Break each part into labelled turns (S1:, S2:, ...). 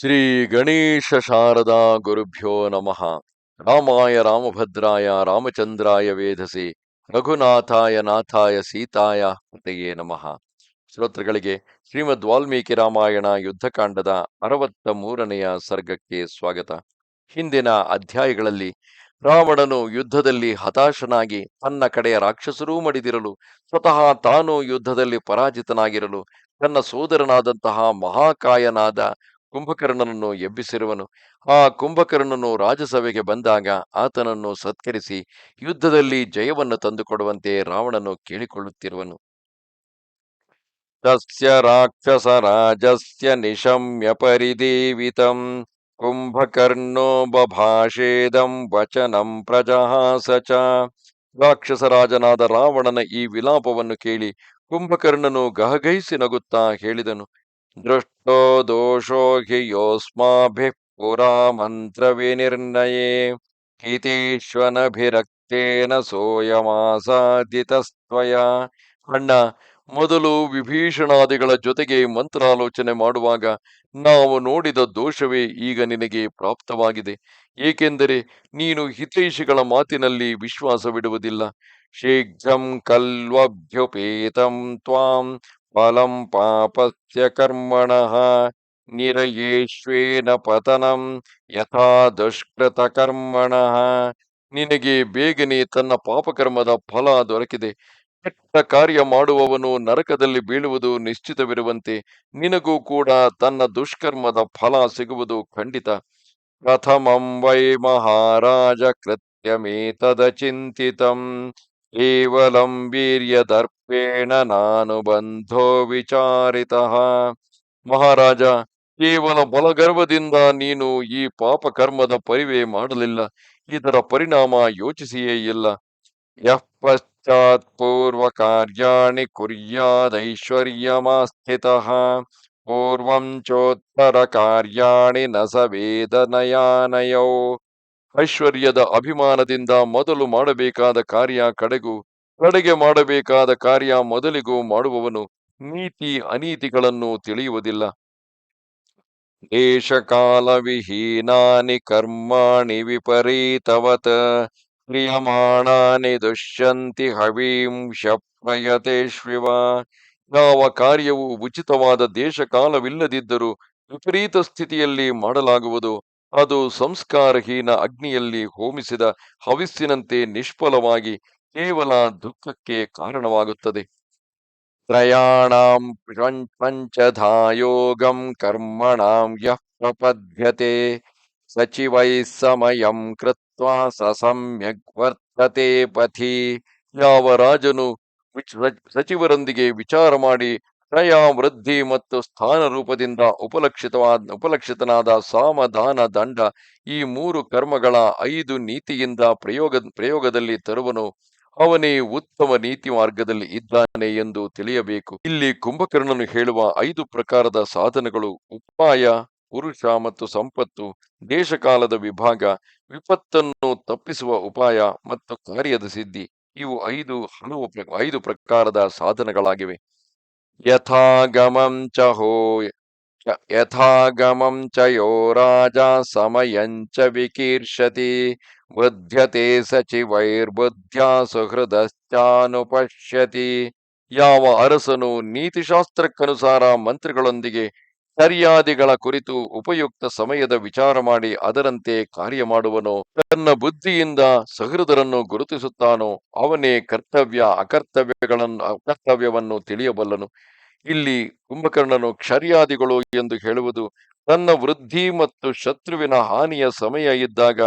S1: ಶ್ರೀ ಗಣೇಶ ಶಾರದಾ ಗುರುಭ್ಯೋ ನಮಃ. ರಾಮಾಯ ರಾಮಭದ್ರಾಯ ರಾಮಚಂದ್ರಾಯ ವೇಧಸೆ ರಘುನಾಥಾಯ ನಾಥಾಯ ಸೀತಾಯ ಹೃದಯೇ ನಮಃ. ಶ್ರೋತೃಗಳಿಗೆ ಶ್ರೀಮದ್ ವಾಲ್ಮೀಕಿ ರಾಮಾಯಣ ಯುದ್ಧಕಾಂಡದ ಅರವತ್ತ ಮೂರನೆಯ ಸರ್ಗಕ್ಕೆ ಸ್ವಾಗತ. ಹಿಂದಿನ ಅಧ್ಯಾಯಗಳಲ್ಲಿ ರಾವಣನು ಯುದ್ಧದಲ್ಲಿ ಹತಾಶನಾಗಿ ತನ್ನ ಕಡೆಯ ರಾಕ್ಷಸರೂ ಮಡಿದಿರಲು, ಸ್ವತಃ ತಾನು ಯುದ್ಧದಲ್ಲಿ ಪರಾಜಿತನಾಗಿರಲು, ತನ್ನ ಸೋದರನಾದಂತಹ ಮಹಾಕಾಯನಾದ ಕುಂಭಕರ್ಣನನ್ನು ಎಬ್ಬಿಸಿರುವನು. ಆ ಕುಂಭಕರ್ಣನು ರಾಜಸಭೆಗೆ ಬಂದಾಗ ಆತನನ್ನು ಸತ್ಕರಿಸಿ ಯುದ್ಧದಲ್ಲಿ ಜಯವನ್ನು ತಂದುಕೊಡುವಂತೆ ರಾವಣನು ಕೇಳಿಕೊಳ್ಳುತ್ತಿರುವನು. ತಸ್ಯ ರಾಕ್ಷಸ ರಾಜಸ್ಯ ನಿಶಮ್ಯ ಪರಿದೇವಿತಂ ಕುಂಭಕರ್ಣೋ ಬಭಾಷೇದಂ ವಚನಂ ಪ್ರಜಹಾಸ ಚ ರಾಕ್ಷಸರಾಜನಾದ ರಾವಣನ ಈ ವಿಲಾಪವನ್ನು ಕೇಳಿ ಕುಂಭಕರ್ಣನು ಗಹಗೈಸಿ ನಗುತ್ತಾ ಹೇಳಿದನು. ದೃಷ್ಟೋ ದೋಷೋ ಹಿ ಯೋಸ್ಮಾಭಿಃ ಪುರಾ ಮಂತ್ರ ವಿನಿರ್ಣಯೇ ಹಿತೀಶ್ವನಭಿರಕ್ತೇನ ಸೋಯಮಾಸಾದಿತಸ್ತ್ವಯ ಅಣ್ಣ ಮೊದಲು ವಿಭೀಷಣಾದಿಗಳ ಜೊತೆಗೆ ಮಂತ್ರಾಲೋಚನೆ ಮಾಡುವಾಗ ನಾವು ನೋಡಿದ ದೋಷವೇ ಈಗ ನಿನಗೆ ಪ್ರಾಪ್ತವಾಗಿದೆ. ಏಕೆಂದರೆ ನೀನು ಹಿತೈಷಿಗಳ ಮಾತಿನಲ್ಲಿ ವಿಶ್ವಾಸವಿಡುವುದಿಲ್ಲ. ಶೀಘ್ರಂ ಕಲ್ವಭ್ಯುಪೇತಂ ತ್ವಾಂ ಫಲಂ ಪಾಪಸ್ಯ ಕರ್ಮಣಃ ನಿರಯೇಶ್ವೇನ ಪತನಂ ಯಥಾ ದುಷ್ಕೃತ ಕರ್ಮಣಃ ನಿನಗೆ ಬೇಗನೆ ತನ್ನ ಪಾಪಕರ್ಮದ ಫಲ ದೊರಕಿದೆ। ಕೆಟ್ಟ ಕಾರ್ಯ ಮಾಡುವವನು ನರಕದಲ್ಲಿ ಬೀಳುವುದು ನಿಶ್ಚಿತವಿರುವಂತೆ ನಿನಗೂ ಕೂಡ ತನ್ನ ದುಷ್ಕರ್ಮದ ಫಲ ಸಿಗುವುದು ಖಂಡಿತ। ಪ್ರಥಮಂ ವೈ ಮಹಾರಾಜ ಕೃತ್ಯಮೇತದ ಚಿಂತಿತಂ, ಕೇವಲಂ ವೀರ್ಯದರ್ಪೇಣ ನಾನು ಬಂಧೋ ವಿಚಾರಿತಃ. ಮಹಾರಾಜ, ಕೇವಲ ಬಲಗರ್ವದಿಂದ ನೀನು ಈ ಪಾಪ ಕರ್ಮದ ಪರಿವೆ ಮಾಡಲಿಲ್ಲ. ಇದರ ಪರಿಣಾಮ ಯೋಚಿಸಿಯೇ ಇಲ್ಲ. ಯಃ ಪೂರ್ವ ಕಾರ್ಯಾಣಿ ಕುರ್ಯಾದೈಶ್ವರ್ಯಮಾಸ್ಥಿತಃ. ಪೂರ್ವಂ ಚೋತ್ತರ ಕಾರ್ಯಾಣಿ ನ ಸ ಐಶ್ವರ್ಯದ ಅಭಿಮಾನದಿಂದ ಮೊದಲು ಮಾಡಬೇಕಾದ ಕಾರ್ಯ ಕಡೆಗೂ ಕಡೆಗೆ ಮಾಡಬೇಕಾದ ಕಾರ್ಯ ಮೊದಲಿಗೂ ಮಾಡುವವನು ನೀತಿ ಅನೀತಿಗಳನ್ನು ತಿಳಿಯುವುದಿಲ್ಲ. ದೇಶಕಾಲ ವಿಹೀನಾನಿ ಕರ್ಮಾಣಿ ವಿಪರೀತವತ, ಕ್ರಿಯಮಾಣಾನಿ ದುಷ್ಯಂತಿ ಹವೀಂಶ ಶಿವ. ಯಾವ ಕಾರ್ಯವು ಉಚಿತವಾದ ದೇಶಕಾಲವಿಲ್ಲದಿದ್ದರೂ ವಿಪರೀತ ಸ್ಥಿತಿಯಲ್ಲಿ ಮಾಡಲಾಗುವುದು, ಅದು ಸಂಸ್ಕಾರಹೀನ ಅಗ್ನಿಯಲ್ಲಿ ಹೋಮಿಸಿದ ಹವಿಸ್ಸಿನಂತೆ ನಿಷ್ಫಲವಾಗಿ ಕೇವಲ ದುಃಖಕ್ಕೆ ಕಾರಣವಾಗುತ್ತದೆ. ತ್ರಯಾಣಾಂ ಪಂಚಧಾಯೋಗಂ ಕರ್ಮಣ ಯಃ ಸಚಿವೈ ಸಮಯಂ ಕೃತ್ವಾ ಸ ಸಮ್ಯಕ್ ವರ್ತತೆ ಪಥಿ. ಯಾವ ರಾಜನು ಸಚಿವರೊಂದಿಗೆ ವಿಚಾರ ಮಾಡಿ ತ್ರಯ ವೃದ್ಧಿ ಮತ್ತು ಸ್ಥಾನ ರೂಪದಿಂದ ಉಪಲಕ್ಷಿತವಾದ ಉಪಲಕ್ಷಿತನಾದ ಸಾಮಧಾನ ದಂಡ ಈ ಮೂರು ಕರ್ಮಗಳ ಐದು ನೀತಿಯಿಂದ ಪ್ರಯೋಗ ಪ್ರಯೋಗದಲ್ಲಿ ತರುವನು ಅವನೇ ಉತ್ತಮ ನೀತಿ ಮಾರ್ಗದಲ್ಲಿ ಇದ್ದಾನೆ ಎಂದು ತಿಳಿಯಬೇಕು. ಇಲ್ಲಿ ಕುಂಭಕರ್ಣನು ಹೇಳುವ ಐದು ಪ್ರಕಾರದ ಸಾಧನಗಳು ಉಪಾಯ, ಪುರುಷ ಮತ್ತು ಸಂಪತ್ತು, ದೇಶಕಾಲದ ವಿಭಾಗ, ವಿಪತ್ತನ್ನು ತಪ್ಪಿಸುವ ಉಪಾಯ ಮತ್ತು ಕಾರ್ಯದ ಸಿದ್ಧಿ. ಇವು ಐದು ಹಲವು ಐದು ಪ್ರಕಾರದ ಸಾಧನಗಳಾಗಿವೆ. ಯಥಾಗಮಂ ಚ ಹೋ, ಯಥಾಗಮಂ ಚ ಯೋ ರಾಜ ಸಮಯಂಚ ವಿಕೀರ್ಷತಿ. ಬುದ್ಧ್ಯತೆ ಸಚಿವೈರ್ಬುದ್ಧ್ಯ ಸುಹೃದಶ್ಚಾನುಪಶ್ಯತಿ. ಯಾವ ಅರಸನು ನೀತಿಶಾಸ್ತ್ರಕ್ಕನುಸಾರ ಮಂತ್ರಿಗಳೊಂದಿಗೆ ಸರಿಯಾದಿಗಳ ಕುರಿತು ಉಪಯುಕ್ತ ಸಮಯದ ವಿಚಾರ ಮಾಡಿ ಅದರಂತೆ ಕಾರ್ಯ ಮಾಡುವನೋ, ತನ್ನ ಬುದ್ಧಿಯಿಂದ ಸಹೃದರನ್ನು ಗುರುತಿಸುತ್ತಾನೋ ಅವನೇ ಕರ್ತವ್ಯ ಅಕರ್ತವ್ಯಗಳನ್ನು ಅಕರ್ತವ್ಯವನ್ನು ತಿಳಿಯಬಲ್ಲನು. ಇಲ್ಲಿ ಕುಂಭಕರ್ಣನು ಕ್ಷರ್ಯಾದಿಗಳು ಎಂದು ಹೇಳುವುದು, ತನ್ನ ವೃದ್ಧಿ ಮತ್ತು ಶತ್ರುವಿನ ಹಾನಿಯ ಸಮಯ ಇದ್ದಾಗ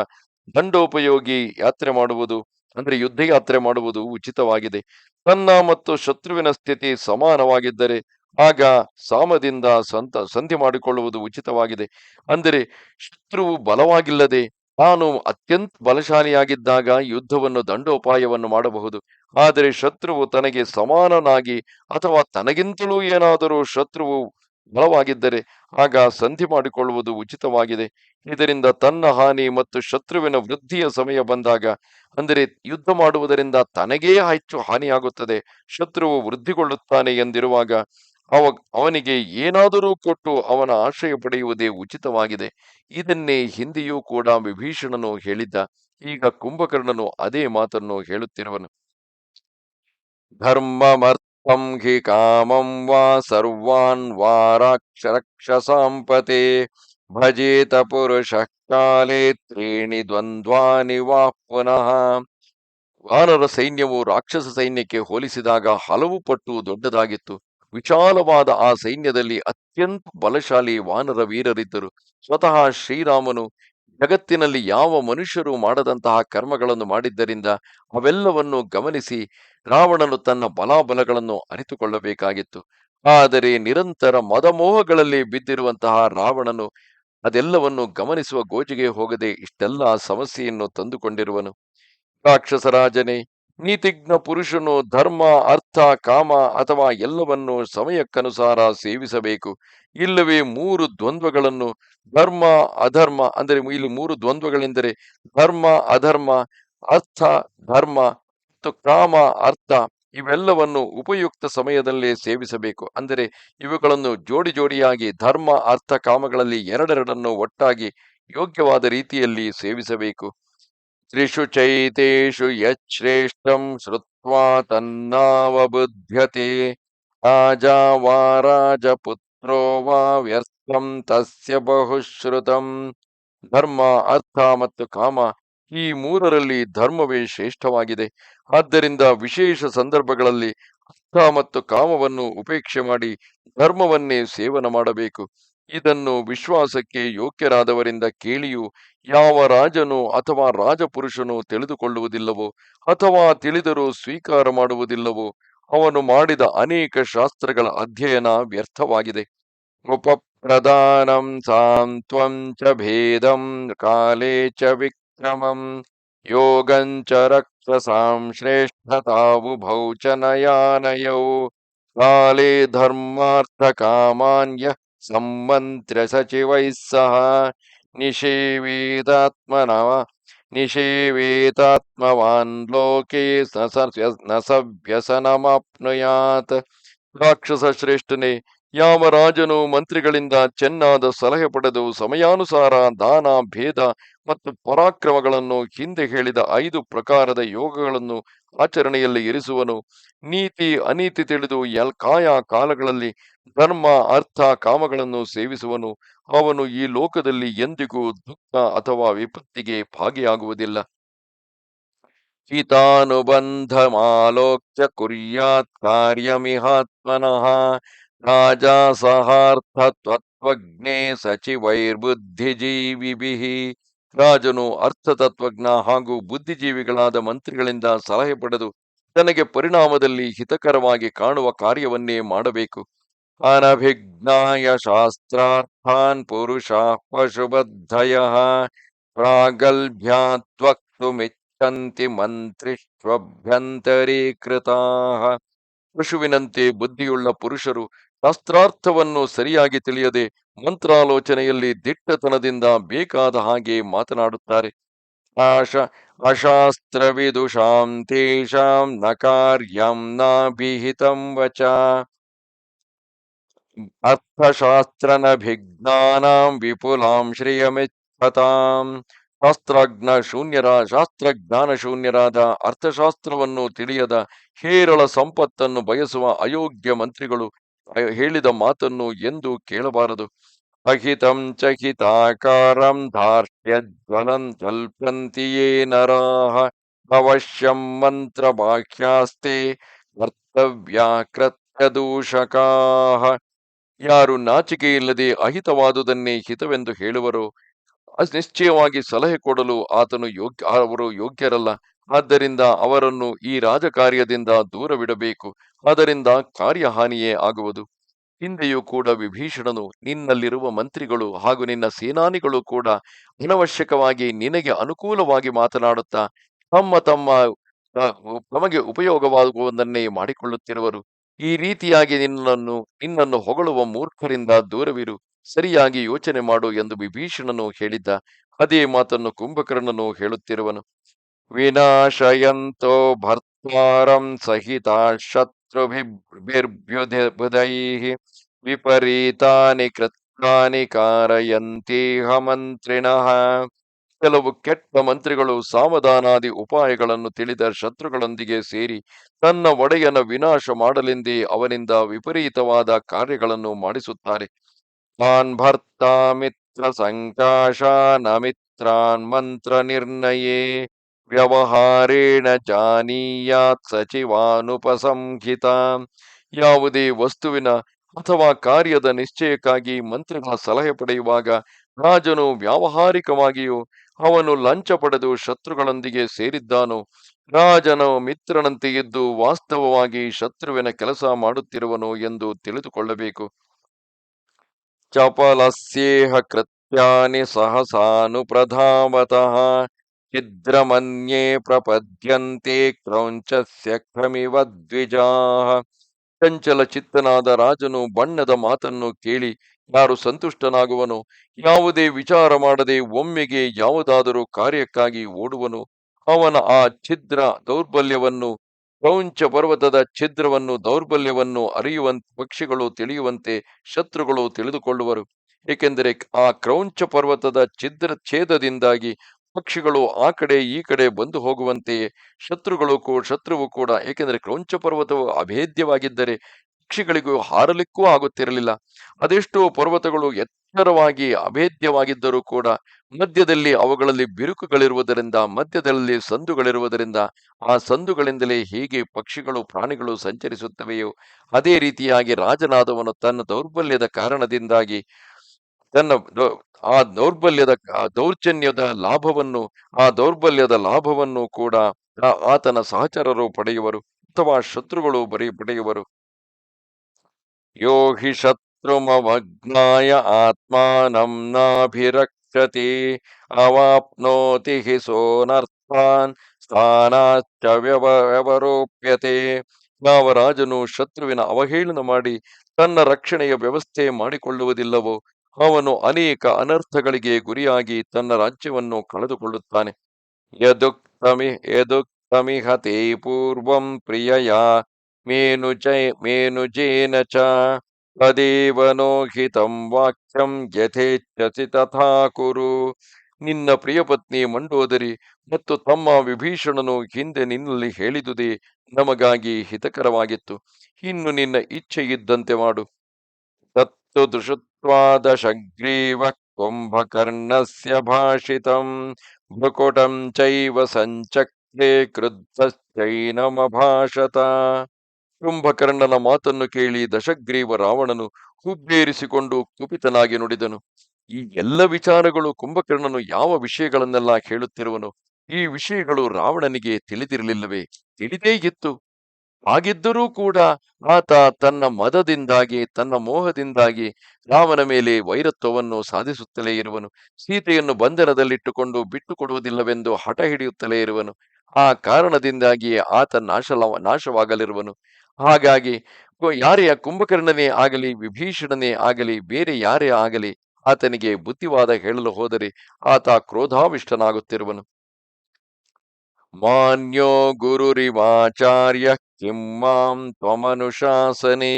S1: ದಂಡೋಪಯೋಗಿ ಯಾತ್ರೆ ಮಾಡುವುದು, ಅಂದ್ರೆ ಯುದ್ಧ ಯಾತ್ರೆ ಮಾಡುವುದು ಉಚಿತವಾಗಿದೆ. ತನ್ನ ಮತ್ತು ಶತ್ರುವಿನ ಸ್ಥಿತಿ ಸಮಾನವಾಗಿದ್ದರೆ ಆಗ ಸಾಮದಿಂದ ಸಂತ, ಸಂಧಿ ಮಾಡಿಕೊಳ್ಳುವುದು ಉಚಿತವಾಗಿದೆ. ಅಂದರೆ ಶತ್ರುವು ಬಲವಾಗಿಲ್ಲದೆ ತಾನು ಅತ್ಯಂತ ಬಲಶಾಲಿಯಾಗಿದ್ದಾಗ ಯುದ್ಧವನ್ನು, ದಂಡೋಪಾಯವನ್ನು ಮಾಡಬಹುದು. ಆದರೆ ಶತ್ರುವು ತನಗೆ ಸಮಾನನಾಗಿ ಅಥವಾ ತನಗಿಂತಲೂ ಏನಾದರೂ ಶತ್ರುವು ಬಲವಾಗಿದ್ದರೆ ಆಗ ಸಂಧಿ ಮಾಡಿಕೊಳ್ಳುವುದು ಉಚಿತವಾಗಿದೆ. ಇದರಿಂದ ತನ್ನ ಹಾನಿ ಮತ್ತು ಶತ್ರುವಿನ ವೃದ್ಧಿಯ ಸಮಯ ಬಂದಾಗ, ಅಂದರೆ ಯುದ್ಧ ಮಾಡುವುದರಿಂದ ತನಗೇ ಹೆಚ್ಚು ಹಾನಿಯಾಗುತ್ತದೆ. ಶತ್ರುವು ವೃದ್ಧಿಗೊಳ್ಳುತ್ತಾನೆ ಎಂದಿರುವಾಗ ಅವ, ಅವನಿಗೆ ಏನಾದರೂ ಕೊಟ್ಟು ಅವನ ಆಶ್ರಯ ಪಡೆಯುವುದೇ ಉಚಿತವಾಗಿದೆ. ಇದನ್ನೇ ಹಿಂದೆಯೂ ಕೂಡ ವಿಭೀಷಣನು ಹೇಳಿದ್ದ. ಈಗ ಕುಂಭಕರ್ಣನು ಅದೇ ಮಾತನ್ನು ಹೇಳುತ್ತಿರುವನು. ಧರ್ಮಮರ್ಥಂ ಹಿ ಕಾಮಂ ವಾ ಸರ್ವಾನ್ ರಾಕ್ಷರಕ್ಷಸಾಂಪತೆ ಭಜೇತ ಪುರುಷ ಕಾಲೇ ತ್ರೀಣಿ ದ್ವಂದ್ವಾನಿ ವಾ ಪುನಃ ವಾನರ ಸೈನ್ಯವು ರಾಕ್ಷಸ ಸೈನ್ಯಕ್ಕೆ ಹೋಲಿಸಿದಾಗ ಹಲವು ಪಟ್ಟು ದೊಡ್ಡದಾಗಿತ್ತು। ವಿಶಾಲವಾದ ಆ ಸೈನ್ಯದಲ್ಲಿ ಅತ್ಯಂತ ಬಲಶಾಲಿ ವಾನರ ವೀರರಿದ್ದರು। ಸ್ವತಃ ಶ್ರೀರಾಮನು ಜಗತ್ತಿನಲ್ಲಿ ಯಾವ ಮನುಷ್ಯರು ಮಾಡದಂತಹ ಕರ್ಮಗಳನ್ನು ಮಾಡಿದ್ದರಿಂದ ಅವೆಲ್ಲವನ್ನು ಗಮನಿಸಿ ರಾವಣನು ತನ್ನ ಬಲಾಬಲಗಳನ್ನು ಅರಿತುಕೊಳ್ಳಬೇಕಾಗಿತ್ತು. ಆದರೆ ನಿರಂತರ ಮದಮೋಹಗಳಲ್ಲಿ ಬಿದ್ದಿರುವಂತಹ ರಾವಣನು ಅದೆಲ್ಲವನ್ನು ಗಮನಿಸುವ ಗೋಜಿಗೆ ಹೋಗದೆ ಇಷ್ಟೆಲ್ಲ ಸಮಸ್ಯೆಯನ್ನು ತಂದುಕೊಂಡಿರುವನು. ರಾಕ್ಷಸರಾಜನೇ, ನೀತಿಜ್ಞ ಪುರುಷನು ಧರ್ಮ, ಅರ್ಥ, ಕಾಮ ಅಥವಾ ಎಲ್ಲವನ್ನು ಸಮಯಕ್ಕನುಸಾರ ಸೇವಿಸಬೇಕು. ಇಲ್ಲವೇ ಮೂರು ದ್ವಂದ್ವಗಳನ್ನು ಧರ್ಮ, ಅಧರ್ಮ ಅಂದರೆ ಇಲ್ಲಿ ಮೂರು ದ್ವಂದ್ವಗಳೆಂದರೆ ಧರ್ಮ, ಅಧರ್ಮ, ಅರ್ಥ, ಧರ್ಮ, ಮತ್ತು ಕಾಮ, ಅರ್ಥ ಇವೆಲ್ಲವನ್ನು ಉಪಯುಕ್ತ ಸಮಯದಲ್ಲೇ ಸೇವಿಸಬೇಕು. ಅಂದರೆ ಇವುಗಳನ್ನು ಜೋಡಿ ಜೋಡಿಯಾಗಿ ಧರ್ಮ, ಅರ್ಥ, ಕಾಮಗಳಲ್ಲಿ ಎರಡೆರಡನ್ನು ಒಟ್ಟಾಗಿ ಯೋಗ್ಯವಾದ ರೀತಿಯಲ್ಲಿ ಸೇವಿಸಬೇಕು. ತ್ರಿಷು ಚೈತೇಶು ಯಶ್ರೇಷ್ಠಂ ಶ್ರುತ್ವಾ ತನ್ನಾವಬುಧ್ಯತೆ ರಾಜ ವಾರಾಜ ರಾಜಪುತ್ರೋ ವಾ ವ್ಯರ್ಥಂ ತಸ್ಯ ಬಹುಶ್ರುತಂ ಧರ್ಮ ಅರ್ಥ ಮತ್ತು ಕಾಮ ಈ ಮೂರರಲ್ಲಿ ಧರ್ಮವೇ ಶ್ರೇಷ್ಠವಾಗಿದೆ. ಆದ್ದರಿಂದ ವಿಶೇಷ ಸಂದರ್ಭಗಳಲ್ಲಿ ಅರ್ಥ ಮತ್ತು ಕಾಮವನ್ನು ಉಪೇಕ್ಷೆ ಮಾಡಿ ಧರ್ಮವನ್ನೇ ಸೇವನ ಮಾಡಬೇಕು. ಇದನ್ನು ವಿಶ್ವಾಸಕ್ಕೆ ಯೋಗ್ಯರಾದವರಿಂದ ಕೇಳಿಯೂ ಯಾವ ರಾಜನು ಅಥವಾ ರಾಜಪುರುಷನು ತಿಳಿದುಕೊಳ್ಳುವುದಿಲ್ಲವೋ ಅಥವಾ ತಿಳಿದರೂ ಸ್ವೀಕಾರ ಮಾಡುವುದಿಲ್ಲವೋ ಅವನು ಮಾಡಿದ ಅನೇಕ ಶಾಸ್ತ್ರಗಳ ಅಧ್ಯಯನ ವ್ಯರ್ಥವಾಗಿದೆ. ಉಪಪ್ರದಾನಂ ಸಾಂತ್ವಂ ಚ ಭೇದಂ ಕಾಲೇ ಚ ವಿಕ್ರಮಂ ಯೋಗಂಚ ರಕ್ಷಸಾಂ ಶ್ರೇಷ್ಠತಾವುಭೌ ಚ ನಯಾನಯೌ ಕಾಲೇ ಧರ್ಮಾರ್ಥ ಕಾಮಾನ್ಯ ಸಂಮಂತ್ರ ಸಚಿವೈಃ ಸಹ ಸ ಸ- ನ ಸವ್ಯಸನಮಾಪ್ನುಯಾತ್ ರಾಕ್ಷಸ ಶ್ರೇಷ್ಠನೇ ಯಾವ ರಾಜನು ಮಂತ್ರಿಗಳಿಂದ ಚೆನ್ನಾದ ಸಲಹೆ ಪಡೆದು ಸಮಯಾನುಸಾರ ದಾನ, ಭೇದ ಮತ್ತು ಪರಾಕ್ರಮಗಳನ್ನು ಹಿಂದೆ ಹೇಳಿದ ಐದು ಪ್ರಕಾರದ ಯೋಗಗಳನ್ನು ಆಚರಣೆಯಲ್ಲಿ ಇರಿಸುವನು. ನೀತಿ, ಅನೀತಿ ತಿಳಿದು ಎಲ್ ಕಾಯ ಕಾಲಗಳಲ್ಲಿ ಧರ್ಮ, ಅರ್ಥ ಕಾಮಗಳನ್ನು ಸೇವಿಸುವನು. ಅವನು ಈ ಲೋಕದಲ್ಲಿ ಎಂದಿಗೂ ದುಃಖ ಅಥವಾ ವಿಪತ್ತಿಗೆ ಭಾಗಿಯಾಗುವುದಿಲ್ಲ. ಹಿತಾನುಬಂಧಮಾಲೋಕ್ಯ ಕುರ್ಯಾತ್ ಕಾರ್ಯಮಿಹಾತ್ಮನಃ ರಾಜಾ ಸಹಾರ್ಥ ತತ್ವಜ್ಞೆ ಸಚಿವೈರ್ಬುದ್ಧಿಜೀವಿಭಿಃ ರಾಜನು ಅರ್ಥತತ್ವಜ್ಞ ಹಾಗೂ ಬುದ್ಧಿಜೀವಿಗಳಾದ ಮಂತ್ರಿಗಳಿಂದ ಸಲಹೆ ಪಡೆದು ತನಗೆ ಪರಿಣಾಮದಲ್ಲಿ ಹಿತಕರವಾಗಿ ಕಾಣುವ ಕಾರ್ಯವನ್ನೇ ಮಾಡಬೇಕು. ಅನಭಿಜ್ಞಾಯ ಶಾಸ್ತ್ರಾರ್ಥಾನ್ ಪುರುಷಾ ಪಶುಬದ್ಧಯ ಪ್ರಾಗಲ್ಭ್ಯಾತ್ವಕ್ತುಮಿಚ್ಛಂತಿ ಮಂತ್ರಿಷ್ವಭ್ಯಂತರೀಕೃತಾ. ಪಶುವಿನಂತೆ ಬುದ್ಧಿಯುಳ್ಳ ಪುರುಷರು ಶಾಸ್ತ್ರಾರ್ಥವನ್ನು ಸರಿಯಾಗಿ ತಿಳಿಯದೆ ಮಂತ್ರಾಲೋಚನೆಯಲ್ಲಿ ದಿಟ್ಟತನದಿಂದ ಬೇಕಾದ ಹಾಗೆ ಮಾತನಾಡುತ್ತಾರೆ. ಆಶ ಅಶಾಸ್ತ್ರವಿದುಷಾಂ ತೇಷಾಂ ನ ಕಾರ್ಯಂ ನಾಭಿಹಿತಂ ವಚ. ಅರ್ಥಶಾಸ್ತ್ರನಭಿಜ್ಞಾನಾಂ ವಿಪುಲಾಂ ಶ್ರೇಯಮಿಚ್ಛತಾಂ ಶಾಸ್ತ್ರಜ್ಞ ಶೂನ್ಯರ, ಶಾಸ್ತ್ರಜ್ಞಾನ ಶೂನ್ಯರಾದ ಅರ್ಥಶಾಸ್ತ್ರವನ್ನು ತಿಳಿಯದ ಹೇರಳ ಸಂಪತ್ತನ್ನು ಬಯಸುವ ಅಯೋಗ್ಯ ಮಂತ್ರಿಗಳು ಹೇಳಿದ ಮಾತನ್ನು ಎಂದು ಕೇಳಬಾರದು. ಅಹಿತಂ ಚ ಹಿತಾಕಾರಂ ಧ್ವನಂ ಜಲ್ಪಂತಿ ನರಾಹ ನರಾಃ ಅವಶ್ಯಂ ಮಂತ್ರ ಬಾಹ್ಯಾಸ್ತೆ ಕರ್ತವ್ಯಾಕೃತ್ಯ ದೂಷಕಾಃ ಯಾರು ನಾಚಿಕೆಯಿಲ್ಲದೆ ಅಹಿತವಾದುದನ್ನೇ ಹಿತವೆಂದು ಹೇಳುವರು ನಿಶ್ಚಯವಾಗಿ ಸಲಹೆ ಕೊಡಲು ಆತನು ಯೋಗ್ಯ ಅವರು ಯೋಗ್ಯರಲ್ಲ. ಆದ್ದರಿಂದ ಅವರನ್ನು ಈ ರಾಜಕಾರ್ಯದಿಂದ ದೂರವಿಡಬೇಕು. ಅದರಿಂದ ಕಾರ್ಯಹಾನಿಯೇ ಆಗುವುದು. ಹಿಂದೆಯೂ ಕೂಡ ವಿಭೀಷಣನು ನಿನ್ನಲ್ಲಿರುವ ಮಂತ್ರಿಗಳು ಹಾಗೂ ನಿನ್ನ ಸೇನಾನಿಗಳು ಕೂಡ ಅನವಶ್ಯಕವಾಗಿ ನಿನಗೆ ಅನುಕೂಲವಾಗಿ ಮಾತನಾಡುತ್ತಾ ತಮ್ಮ ತಮ್ಮ ನಮಗೆ ಉಪಯೋಗವಾಗುವುದನ್ನೇ ಮಾಡಿಕೊಳ್ಳುತ್ತಿರುವರು. ಈ ರೀತಿಯಾಗಿ ನಿನ್ನನ್ನು ನಿನ್ನನ್ನು ಹೊಗಳುವ ಮೂರ್ಖರಿಂದ ದೂರವಿರು. ಸರಿಯಾಗಿ ಯೋಚನೆ ಮಾಡು ಎಂದು ವಿಭೀಷಣನು ಹೇಳಿದ್ದ. ಅದೇ ಮಾತನ್ನು ಕುಂಭಕರ್ಣನು ಹೇಳುತ್ತಿರುವನು. ವಿನಾಶಯಂತೋ ಭರ್ತಾರಂ ಸಹಿತ ಶತ್ರುಭಿರ್ಬುಧೈಃ ವಿಪರೀತಾನಿ ಕೃತ್ಯಾನಿ ಕಾರಯಂತೀಹ ಮಂತ್ರಿಣಃ ಕೆಲವು ಕೆಟ್ಟ ಮಂತ್ರಿಗಳು ಸಾವಧಾನಾದಿ ಉಪಾಯಗಳನ್ನು ತಿಳಿದ ಶತ್ರುಗಳೊಂದಿಗೆ ಸೇರಿ ತನ್ನ ಒಡೆಯನ ವಿನಾಶ ಮಾಡಲೆಂದೇ ಅವನಿಂದ ವಿಪರೀತವಾದ ಕಾರ್ಯಗಳನ್ನು ಮಾಡಿಸುತ್ತಾರೆ. ತಾನ್ ಭರ್ತಾ ಮಿತ್ರ ಸಂಕಾಶಾನ ಮಿತ್ರಾನ್ ಮಂತ್ರ ನಿರ್ಣಯೇ. ವ್ಯವಹಾರೇಣ ಜಾನೀಯಾತ್ ಸಚಿವಾನುಪಸಂಹಿತ. ಯಾವುದೇ ವಸ್ತುವಿನ ಅಥವಾ ಕಾರ್ಯದ ನಿಶ್ಚಯಕ್ಕಾಗಿ ಮಂತ್ರಿಗಳ ಸಲಹೆ ಪಡೆಯುವಾಗ ರಾಜನು ವ್ಯಾವಹಾರಿಕವಾಗಿಯೂ ಅವನು ಲಂಚ ಪಡೆದು ಶತ್ರುಗಳೊಂದಿಗೆ ಸೇರಿದ್ದಾನೋ, ರಾಜನು ಮಿತ್ರನಂತೆ ಇದ್ದು ವಾಸ್ತವವಾಗಿ ಶತ್ರುವಿನ ಕೆಲಸ ಮಾಡುತ್ತಿರುವನು ಎಂದು ತಿಳಿದುಕೊಳ್ಳಬೇಕು. ಚಪಲಸ್ಯೇಹ ಕೃತ್ಯಾನಿ ಸಹಸಾನುಪ್ರಧಾವತಃ. ಛಿದ್ರಮನ್ಯೇ ಪ್ರಪದ್ಯಂತೆ ಕ್ರೌಂಚಸ್ಯ ಕ್ರಮಿವ ದ್ವಿಜಾಹ ಚಂಚಲ ಚಿತ್ತನಾದ ರಾಜನು ಬಣ್ಣದ ಮಾತನ್ನು ಕೇಳಿ ಯಾರು ಸಂತುಷ್ಟನಾಗುವನು? ಯಾವುದೇ ವಿಚಾರ ಮಾಡದೆ ಒಮ್ಮೆಗೆ ಯಾವುದಾದರೂ ಕಾರ್ಯಕ್ಕಾಗಿ ಓಡುವನು? ಅವನ ಆ ಛಿದ್ರ ದೌರ್ಬಲ್ಯವನ್ನು, ಕ್ರೌಂಚ ಪರ್ವತದ ಛಿದ್ರವನ್ನು, ದೌರ್ಬಲ್ಯವನ್ನು ಅರಿಯುವಂತೆ ಪಕ್ಷಿಗಳು ತಿಳಿಯುವಂತೆ ಶತ್ರುಗಳು ತಿಳಿದುಕೊಳ್ಳುವರು. ಏಕೆಂದರೆ ಆ ಕ್ರೌಂಚ ಪರ್ವತದ ಛಿದ್ರ ಛೇದದಿಂದಾಗಿ ಪಕ್ಷಿಗಳು ಆ ಕಡೆ ಈ ಕಡೆ ಬಂದು ಹೋಗುವಂತೆ ಶತ್ರುಗಳು ಕೂಡ ಶತ್ರುವು ಕೂಡ, ಏಕೆಂದರೆ ಕ್ರೌಂಚ ಪರ್ವತವು ಅಭೇದ್ಯವಾಗಿದ್ದರೆ ಪಕ್ಷಿಗಳಿಗೂ ಹಾರಲಿಕ್ಕೂ ಆಗುತ್ತಿರಲಿಲ್ಲ. ಅದೆಷ್ಟೋ ಪರ್ವತಗಳು ಎತ್ತರವಾಗಿ ಅಭೇದ್ಯವಾಗಿದ್ದರೂ ಕೂಡ ಮಧ್ಯದಲ್ಲಿ ಅವುಗಳಲ್ಲಿ ಬಿರುಕುಗಳಿರುವುದರಿಂದ, ಮಧ್ಯದಲ್ಲಿ ಸಂದುಗಳಿರುವುದರಿಂದ ಆ ಸಂದುಗಳಿಂದಲೇ ಹೇಗೆ ಪಕ್ಷಿಗಳು, ಪ್ರಾಣಿಗಳು ಸಂಚರಿಸುತ್ತವೆಯೋ, ಅದೇ ರೀತಿಯಾಗಿ ರಾಜನಾದವನು ತನ್ನ ದೌರ್ಬಲ್ಯದ ಕಾರಣದಿಂದಾಗಿ ತನ್ನ ಆ ದೌರ್ಬಲ್ಯದ ದೌರ್ಜನ್ಯದ ಲಾಭವನ್ನು, ಆ ದೌರ್ಬಲ್ಯದ ಲಾಭವನ್ನು ಕೂಡ ಆತನ ಸಹಚರರು ಪಡೆಯುವರು, ಅಥವಾ ಶತ್ರುಗಳು ಬರೀ, ಪಡೆಯುವರು. ಯೋ ಹಿ ಶತ್ರುಮವಜ್ಞಾಯ ಆತ್ಮಾನಂ ಅವಾಪ್ನೋತಿಹಿ ಅವಾಪ್ನೋತಿ ಹಿ ಸೋನರ್ಥಾನ್, ಸ್ಥಾನಾಶ್ಚ ವ್ಯವ, ವ್ಯವರೋಪ್ಯತೆ. ಯಾವ ರಾಜನು ಶತ್ರುವಿನ ಅವಹೇಳನ ಮಾಡಿ ತನ್ನ ರಕ್ಷಣೆಯ ವ್ಯವಸ್ಥೆ ಮಾಡಿಕೊಳ್ಳುವುದಿಲ್ಲವೋ ಅವನು ಅನೇಕ ಅನರ್ಥಗಳಿಗೆ ಗುರಿಯಾಗಿ ತನ್ನ ರಾಜ್ಯವನ್ನು ಕಳೆದುಕೊಳ್ಳುತ್ತಾನೆ. ಯದುಕ್ತಮಿ ಯದುಕ್ತಮಿಹ ಹತೇ ಪೂರ್ವಂ ಪ್ರಿಯಯ ಮೇನುಜೈ ಮೇನುಜೇನ ಚ ತದೇವನೋಹಿತಂ ವಾಕ್ಯಂ ಯಥೇಚ್ಛಸಿ ತಥಾ ಕುರು. ನಿನ್ನ ಪ್ರಿಯಪತ್ನಿ ಮಂಡೋದರಿ ಮತ್ತು ತಮ್ಮ ವಿಭೀಷಣನು ಹಿಂದೆ ನಿನ್ನಲ್ಲಿ ಹೇಳಿದುದೇ ನಮಗಾಗಿ ಹಿತಕರವಾಗಿತ್ತು. ಇನ್ನು ನಿನ್ನ ಇಚ್ಛೆ ಇದ್ದಂತೆ ಮಾಡು. ತತ್ತು ದೃಶುತ್ವಾದಶಗ್ರೀವ ಕುಂಭಕರ್ಣಸ್ಯ ಭಾಷಿತಂ ಭ್ರುಕುಟಂ ಚೈವ ಸಂಚಕ್ರೆ ಕೃದ್ಧಶ್ಚೈನಮಭಾಷತ ಕುಂಭಕರ್ಣನ ಮಾತನ್ನು ಕೇಳಿ ದಶಗ್ರೀವ ರಾವಣನು ಹುಬ್ಬೇರಿಸಿಕೊಂಡು ಕುಪಿತನಾಗಿ ನುಡಿದನು. ಈ ಎಲ್ಲ ವಿಚಾರಗಳು ಕುಂಭಕರ್ಣನು ಯಾವ ವಿಷಯಗಳನ್ನೆಲ್ಲ ಕೇಳುತ್ತಿರುವನು, ಈ ವಿಷಯಗಳು ರಾವಣನಿಗೆ ತಿಳಿದಿರಲಿಲ್ಲವೇ? ತಿಳಿದೇ ಇತ್ತು. ಹಾಗಿದ್ದರೂ ಕೂಡ ಆತ ತನ್ನ ಮದದಿಂದಾಗಿ, ತನ್ನ ಮೋಹದಿಂದಾಗಿ ರಾಮನ ಮೇಲೆ ವೈರತ್ವವನ್ನು ಸಾಧಿಸುತ್ತಲೇ ಇರುವನು. ಸೀತೆಯನ್ನು ಬಂಧನದಲ್ಲಿಟ್ಟುಕೊಂಡು ಬಿಟ್ಟು ಕೊಡುವುದಿಲ್ಲವೆಂದು ಹಠ ಹಿಡಿಯುತ್ತಲೇ ಇರುವನು. ಆ ಕಾರಣದಿಂದಾಗಿ ಆತ ನಾಶ ನಾಶವಾಗಲಿರುವನು. ಹಾಗಾಗಿ ಯಾರೆಯ ಯಾರೇ ಕುಂಭಕರ್ಣನೇ ಆಗಲಿ, ವಿಭೀಷಣನೇ ಆಗಲಿ, ಬೇರೆ ಯಾರೇ ಆಗಲಿ, ಆತನಿಗೆ ಬುದ್ಧಿವಾದ ಹೇಳಲು ಹೋದರೆ ಆತ ಕ್ರೋಧಾವಿಷ್ಟನಾಗುತ್ತಿರುವನು. ಮಾನ್ಯೋ ಗುರುರಿವಾಚಾರ್ಯ, ಕಿಂ ಮಾಂ ತ್ವಮನುಶಾಸನೆ,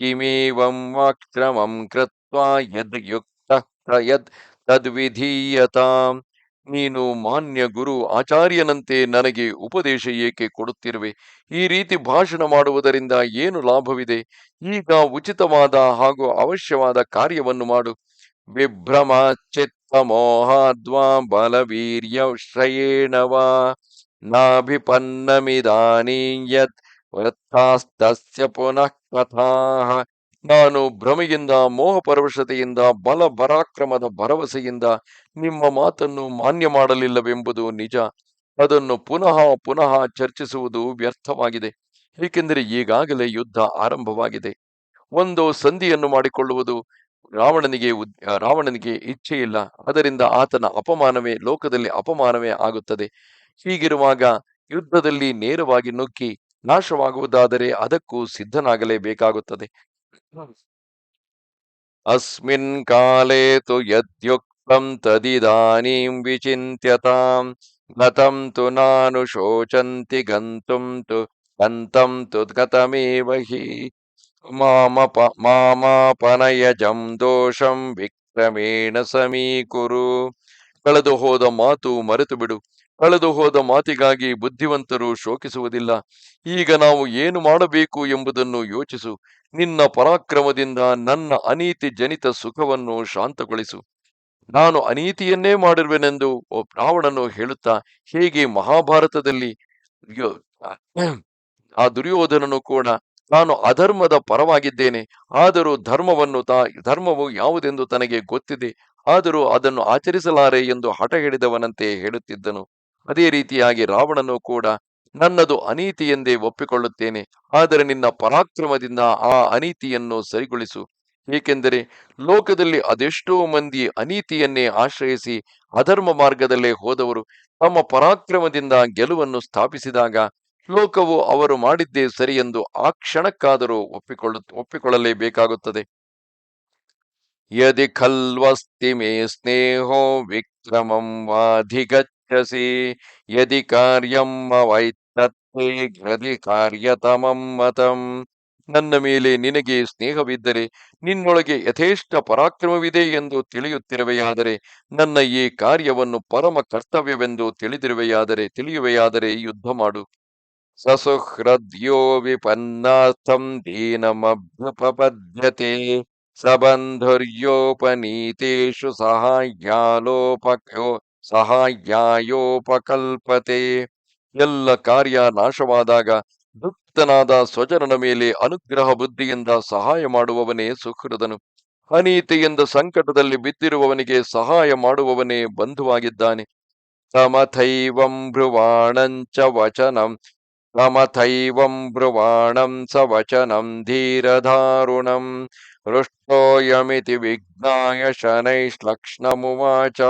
S1: ಕಿಮೇವಂ ವಾಕ್ರಮಂ ಕೃತ್ವಾ ಯದ್ ಯುಕ್ತ ಯದ್ ತದ್ವಿಧೀಯತಾಂ. ನೀನು ಮಾನ್ಯ ಗುರು ಆಚಾರ್ಯನಂತೆ ನನಗೆ ಉಪದೇಶ ಏಕೆ ಕೊಡುತ್ತಿರುವೆ? ಈ ರೀತಿ ಭಾಷಣ ಮಾಡುವುದರಿಂದ ಏನು ಲಾಭವಿದೆ? ಈಗ ಉಚಿತವಾದ ಹಾಗೂ ಅವಶ್ಯವಾದ ಕಾರ್ಯವನ್ನು ಮಾಡು. ವಿಭ್ರಮ, ಚಿತ್ತ ಮೋಹಾದ್ವಾ ಬಲವೀರ್ಯ ಶ್ರಯೇಣ ವಾ ನಾಭಿಪನ್ನಮಿದಾನೀಂ ಯತ್ ವೃತ್ತಾಸ್ತಸ್ಯ ಪುನಃ ಕಥಾಃ ನಾನು ಭ್ರಮೆಯಿಂದ ಮೋಹ ಪರವಶತೆಯಿಂದ ಬಲ ಪರಾಕ್ರಮದ ಭರವಸೆಯಿಂದ ನಿಮ್ಮ ಮಾತನ್ನು ಮಾನ್ಯ ಮಾಡಲಿಲ್ಲವೆಂಬುದು ನಿಜ। ಅದನ್ನು ಪುನಃ ಪುನಃ ಚರ್ಚಿಸುವುದು ವ್ಯರ್ಥವಾಗಿದೆ। ಏಕೆಂದರೆ ಈಗಾಗಲೇ ಯುದ್ಧ ಆರಂಭವಾಗಿದೆ। ಒಂದು ಸಂಧಿಯನ್ನು ಮಾಡಿಕೊಳ್ಳುವುದು ರಾವಣನಿಗೆ ರಾವಣನಿಗೆ ಇಚ್ಛೆ ಇಲ್ಲ ಅದರಿಂದ ಆತನ ಅಪಮಾನವೇ, ಲೋಕದಲ್ಲಿ ಅಪಮಾನವೇ ಆಗುತ್ತದೆ। ಹೀಗಿರುವಾಗ ಯುದ್ಧದಲ್ಲಿ ನೇರವಾಗಿ ನುಗ್ಗಿ ನಾಶವಾಗುವುದಾದರೆ ಅದಕ್ಕೂ ಸಿದ್ಧನಾಗಲೇಬೇಕಾಗುತ್ತದೆ ಅಸ್ಮಿನ್ ಕಾಲೇ ತು ಯದ್ಯುಕ್ತಂ ತದಿದಾನೀಂ ವಿಚಿಂತ್ಯತಾಂ, ಗತಂ ತು ನಾನು ಶೋಚಂತಿ ಗಂತುಂ ತು ಗಂತಂ ತುದ್ಗತಮೇವ ಹಿ. ಮಾಮಪ, ಮಾಮಾಪನಯಜಂ ದೋಷಂ ವಿಕ್ರಮೇಣ ಸಮೀಕುರು. ಕಳೆದು ಹೋದ ಮಾತು ಮರೆತು ಬಿಡು. ಕಳೆದು ಹೋದ ಮಾತಿಗಾಗಿ ಬುದ್ಧಿವಂತರು ಶೋಕಿಸುವುದಿಲ್ಲ. ಈಗ ನಾವು ಏನು ಮಾಡಬೇಕು ಎಂಬುದನ್ನು ಯೋಚಿಸು. ನಿನ್ನ ಪರಾಕ್ರಮದಿಂದ ನನ್ನ ಅನೀತಿ ಜನಿತ ಸುಖವನ್ನು ಶಾಂತಗೊಳಿಸು. ನಾನು ಅನೀತಿಯನ್ನೇ ಮಾಡಿರುವೆನೆಂದು ರಾವಣನು ಹೇಳುತ್ತಾ, ಹೇಗೆ ಮಹಾಭಾರತದಲ್ಲಿ ಆ ದುರ್ಯೋಧನನು ಕೂಡ ನಾನು ಅಧರ್ಮದ ಪರವಾಗಿದ್ದೇನೆ. ಆದರೂ ಧರ್ಮವನ್ನು ತಾ, ಧರ್ಮವು ಯಾವುದೆಂದು ತನಗೆ ಗೊತ್ತಿದೆ. ಆದರೂ ಅದನ್ನು ಆಚರಿಸಲಾರೆ ಎಂದು ಹಠ ಹಿಡಿದವನಂತೆ ಹೇಳುತ್ತಿದ್ದನು. ಅದೇ ರೀತಿಯಾಗಿ ರಾವಣನು ಕೂಡ, ನನ್ನದು ಅನೀತಿ ಎಂದೇ ಒಪ್ಪಿಕೊಳ್ಳುತ್ತೇನೆ, ಆದರೆ ನಿನ್ನ ಪರಾಕ್ರಮದಿಂದ ಆ ಅನೀತಿಯನ್ನು ಸರಿಗೊಳಿಸು. ಏಕೆಂದರೆ ಲೋಕದಲ್ಲಿ ಅದೆಷ್ಟೋ ಮಂದಿ ಅನೀತಿಯನ್ನೇ ಆಶ್ರಯಿಸಿ ಅಧರ್ಮ ಮಾರ್ಗದಲ್ಲೇ ಹೋದವರು, ತಮ್ಮ ಪರಾಕ್ರಮದಿಂದ ಗೆಲುವನ್ನು ಸ್ಥಾಪಿಸಿದಾಗ ಲೋಕವು ಅವರು ಮಾಡಿದ್ದೇ ಸರಿ ಎಂದು ಆ ಕ್ಷಣಕ್ಕಾದರೂ ಒಪ್ಪಿಕೊಳ್ಳು, ಒಪ್ಪಿಕೊಳ್ಳಲೇಬೇಕಾಗುತ್ತದೆ. ಯದಿ ಖಲ್ವಸ್ತಿ ಮೇ ಸ್ನೇಹೋ ವಿಕ್ರಮಂ ವಾಧಿಗಚ್ಚಸಿ ಯದಿ ಕಾರ್ಯಂ ಅವೈತತ್ತೆ ಘ್ರದಿ ಕಾರ್ಯತಮಂ ಮತಂ ನನ್ನ ಮೇಲೆ ನಿನಗೆ ಸ್ನೇಹವಿದ್ದರೆ, ನಿನ್ನೊಳಗೆ ಯಥೇಷ್ಟ ಪರಾಕ್ರಮವಿದೆ ಎಂದು ತಿಳಿಯುತ್ತಿರುವೆಯಾದರೆ, ನನ್ನ ಈ ಕಾರ್ಯವನ್ನು ಪರಮ ಕರ್ತವ್ಯವೆಂದು ತಿಳಿದಿರುವೆಯಾದರೆ, ತಿಳಿಯುವೆಯಾದರೆ ಯುದ್ಧ ಮಾಡು. ಸಸುಹೃದ್ಯೋ ವಿಪನ್ನಾರ್ಥಂ ದೀನಮಭ್ಯುಪಪದ್ಯತೆ, ಸಬಂಧುರ್ಯೋಪನೀತೇಷು ಸಹಾಯಾಲೋಪಕೋ ಸಹಾಯಾಯೋಪಕಲ್ಪತೆ ಎಲ್ಲ ಕಾರ್ಯ ನಾಶವಾದಾಗ ದುಪ್ತನಾದ ಸ್ವಜನನ ಮೇಲೆ ಅನುಗ್ರಹ ಬುದ್ಧಿಯಿಂದ ಸಹಾಯ ಮಾಡುವವನೇ ಸುಹೃದನು ಅನೀತಿಯಿಂದ ಸಂಕಟದಲ್ಲಿ ಬಿದ್ದಿರುವವನಿಗೆ ಸಹಾಯ ಮಾಡುವವನೇ ಬಂಧುವಾಗಿದ್ದಾನೆ. ಸಮಥೈವಂ ಭ್ರುವಾಣಂಚ ವಚನಂ. ಸಮಥೈವಂ ಭ್ರುವಾಣಂ ಸ ವಚನಂ ಧೀರಧಾರುಣಂ. ಹೃಷ್ಟೋಯಮಿತಿ ವಿಜ್ಞಾಯ ಶನೈಶ್ಲಕ್ಷ್ಣಮುವಾಚ.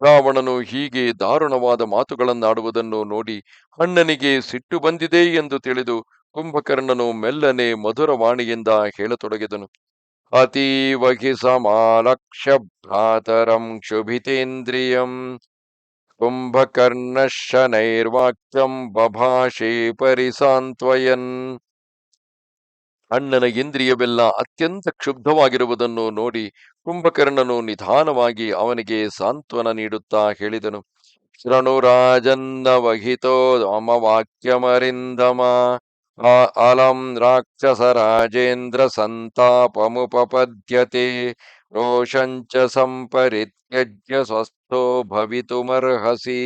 S1: ರಾವಣನು ಹೀಗೆ ದಾರುಣವಾದ ಮಾತುಗಳನ್ನಾಡುವುದನ್ನು ನೋಡಿ ಅಣ್ಣನಿಗೆ ಸಿಟ್ಟು ಬಂದಿದೆ ಎಂದು ತಿಳಿದು ಕುಂಭಕರ್ಣನು ಮೆಲ್ಲನೆ ಮಧುರವಾಣಿಯಿಂದ ಹೇಳತೊಡಗಿದನು. ಅತೀವಹಿ ಸಮಾಲಕ್ಷ ಭ್ರಾತರಂ ಕ್ಷುಭಿತೇಂದ್ರಿಯಂ ಕುಂಭಕರ್ಣಶನೈರ್ವಾಕ್ಯಂ ಬಭಾಷೆ ಪರಿಸಾಂತ್ವಯನ್. ಅಣ್ಣನ ಇಂದ್ರಿಯವೆಲ್ಲ ಅತ್ಯಂತ ಕ್ಷುಬ್ಧವಾಗಿರುವುದನ್ನು ನೋಡಿ ಕುಂಭಕರ್ಣನು ನಿಧಾನವಾಗಿ ಅವನಿಗೆ ಸಾಂತ್ವನ ನೀಡುತ್ತಾ ಹೇಳಿದನು ಶೃಣುರಾಜನ್ನ ವಹಿತೋ ಅಮವಾಕ್ಯಮರಿಂದಮ ಅಲಂ ರಾಕ್ಷಸ ರಾಜೇಂದ್ರ ಸಂತಾಪಮುಪಪದ್ಯತೆ, ರೋಷಂಚ ಸಂಪರಿತ್ಯಜ್ಯ ಸ್ವಸ್ಥೋ ಭವಿತುಮರ್ಹಸಿ,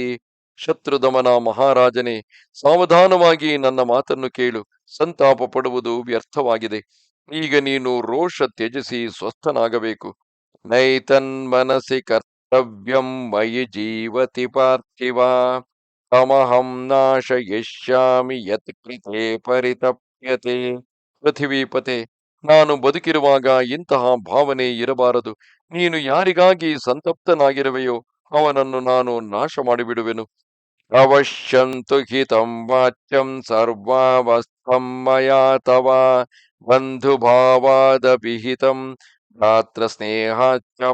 S1: ಶತ್ರುದಮನ ಮಹಾರಾಜನೇ, ಸಾವಧಾನವಾಗಿ ನನ್ನ ಮಾತನ್ನು ಕೇಳು, ಸಂತಾಪ ಪಡುವುದು ವ್ಯರ್ಥವಾಗಿದೆ, ಈಗ ನೀನು ರೋಷ ತ್ಯಜಿಸಿ ಸ್ವಸ್ಥನಾಗಬೇಕು. ನೈತನ್ಮನಸಿ ಕರ್ತವ್ಯಂ ಮಯಿ ಜೀವತಿ ಪಾರ್ಥಿವ ತಮಹಂ ನಾಶಯಿಷ್ಯಾಮಿ ಯತ್ ಕೃತೆ ಪರಿತಪ್ಯತೆ ಪೃಥಿವೀಪತೆ ನಾನು ಬದುಕಿರುವಾಗ ಇಂತಹ ಭಾವನೆ ಇರಬಾರದು, ನೀನು ಯಾರಿಗಾಗಿ ಸಂತಪ್ತನಾಗಿರುವೆಯೋ ಅವನನ್ನು ನಾನು ನಾಶ ಮಾಡಿಬಿಡುವೆನು। ಅವಶ್ಯಂತು ಹಿತಂ ವಾಚ್ಯಂ ಸರ್ವಾವಸ್ಥಂ ಮಯಾ ತವ ಬಂಧು ಭಾವಾದಪಿಹಿತಂ ಭ್ರಾತೃ ಸ್ನೇಹ